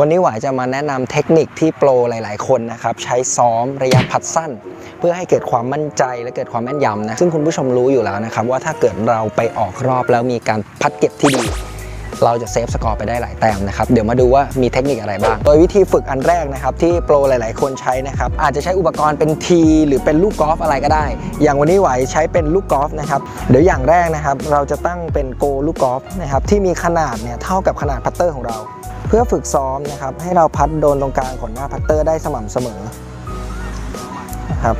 วันนี้หวายจะมาแนะนำเทคนิคที่โปรหลาย ๆ คนนะครับใช้ซ้อมระยะพัดสั้น เพื่อให้เกิดความมั่นใจและเกิดความแม่นยำนะซึ่งคุณผู้ชมรู้อยู่แล้วนะครับว่าถ้าเกิดเราไปออกรอบแล้วมีการพัดเก็บที่ดี เราจะเซฟสกอร์ไปได้หลายแต้มนะครับ เดี๋ยวมาดูว่ามีเทคนิคอะไรบ้าง โดยวิธีฝึกอันแรกนะครับ ที่โปรหลาย ๆ คนใช้นะครับ อาจจะใช้อุปกรณ์เป็นทีหรือเป็นลูกกอล์ฟอะไรก็ได้ อย่างวันนี้ไหวใช้เป็นลูกกอล์ฟนะครับ เดี๋ยวอย่างแรกนะครับ เราจะตั้งเป็นโกลูกกอล์ฟนะครับที่มีขนาดเนี่ยเท่ากับขนาดพัตเตอร์ของเรา เพื่อฝึกซ้อมนะครับให้เราพัดโดนตรงกลางของหน้าพัตเตอร์ได้สม่ำเสมอนะครับ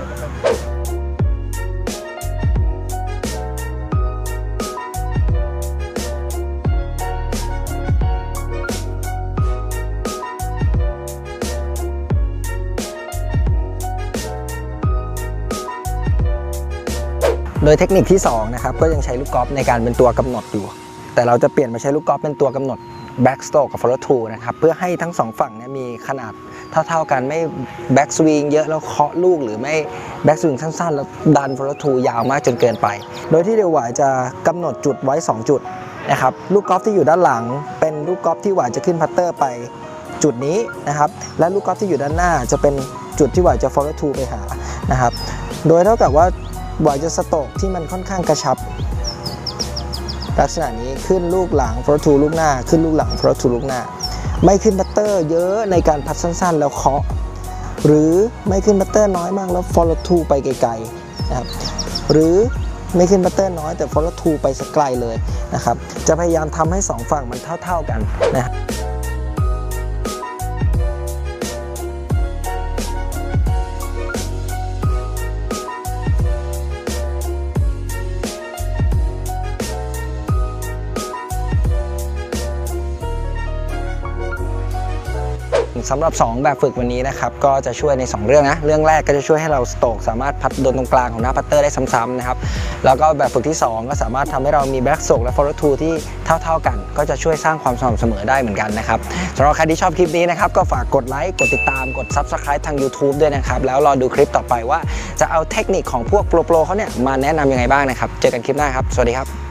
โดยเทคนิคที่2นะครับก็ยังใช้ลูกกอล์ฟในการเป็นตัวกำหนดอยู่ แต่เราจะเปลี่ยนมาใช้ลูกกอล์ฟเป็นตัวกำหนด back stroke กับ follow through นะครับเพื่อให้ทั้งสองฝั่งเนี่ยมีขนาดเท่าๆกันไม่ back swing เยอะแล้วเคาะลูกหรือไม่ back swing สั้นๆ แล้วดัน follow through ยาวมากจนเกินไป โดยที่เดียวหวายจะกำหนดจุดไว้ 2 จุดนะครับลูกกอล์ฟที่อยู่ด้านหลัง เป็นลูกกอล์ฟที่หวายจะขึ้นพัตเตอร์ไปจุดนี้นะครับและลูกกอล์ฟที่อยู่ด้านหน้าจะเป็นจุดที่หวายจะ follow through ไปหานะครับโดยเท่ากับว่า บอยจะสโตกที่มันค่อนข้างกระชับ ลักษณะนี้ขึ้นลูกหลังฟลอทูลูกหน้า ขึ้นลูกหลังฟลอทูลูกหน้า ไม่ขึ้นบัตเตอร์เยอะในการพัดสั้นๆ แล้วเคาะ หรือไม่ขึ้นบัตเตอร์น้อยมากแล้วฟลทูไปไกลๆนะครับหรือไม่ขึ้นบัตเตอร์น้อยแต่ฟลทูไปสักไกลเลยนะครับจะพยายามทำให้สองฝั่งมันเท่า ๆกันนะ สำหรับ 2 แบบฝึกวันนี้นะครับก็จะช่วยใน 2 เรื่องนะเรื่องแรกก็จะช่วยให้เราสโตกสามารถพัดโดนตรงกลางของหน้าพัตเตอร์ได้ซ้ำๆนะครับแล้วก็แบบฝึกที่ 2 ก็สามารถทำให้เรามีแบ็กโศกและฟอล l ทูที่เท่า ๆกัน ก็จะช่วยสร้างความสม่ำเสมอได้เหมือนกันนะครับสำหรับใครที่ชอบคลิปนี้นะครับก็ฝากกดไลค์กดติดตามกด Subscribe ทาง YouTube ด้วยนะครับแล้วรอดูคลิปต่อไปว่าจะเอาเทคนิคของพวกโปรๆเขาเนี่ยมาแนะนำยังไงบ้างนะครับเจอกันคลิปหน้าครับสวัสดีครับ